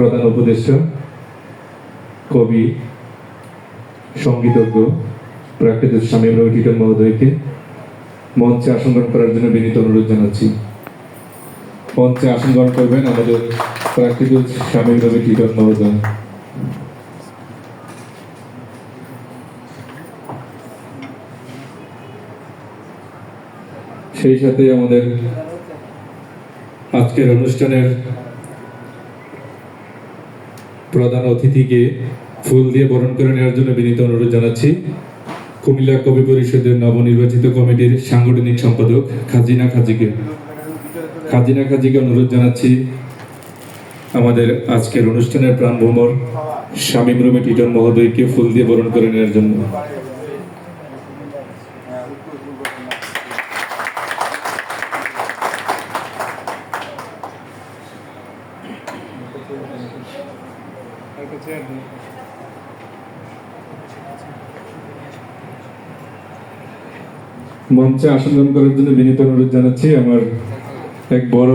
প্রধান উপদেষ্টা, কবি, সঙ্গীতজ্ঞ প্রাকৃত স্বামী রবি মহোদয়কে মঞ্চে আসন গ্রহণ করার জন্য বিনীত অনুরোধ জানাচ্ছি। মঞ্চে আসন গ্রহণ করবেন আমাদের প্রাকৃত স্বামী রবি টিটন মহোদয়। সেই সাথে আমাদের আজকের অনুষ্ঠানের প্রধান অতিথিকে ফুল দিয়ে বরণ করে নেওয়ার জন্য বিনীত অনুরোধ জানাচ্ছি। কুমিল্লা কবি পরিষদের নবনির্বাচিত কমিটির সাংগঠনিক সম্পাদক খাজিনা খাজিকে। খাজিনা খাজিকে অনুরোধ জানাচ্ছি, আমাদের আজকের অনুষ্ঠানের প্রাণ ভ্রমর শামীম রুমে টিটন মহোদয়কে ফুল দিয়ে বরণ করে নেওয়ার জন্য। মঞ্চে আসন করার জন্য বিনীত অনুরোধ জানাচ্ছি আমার এক বড়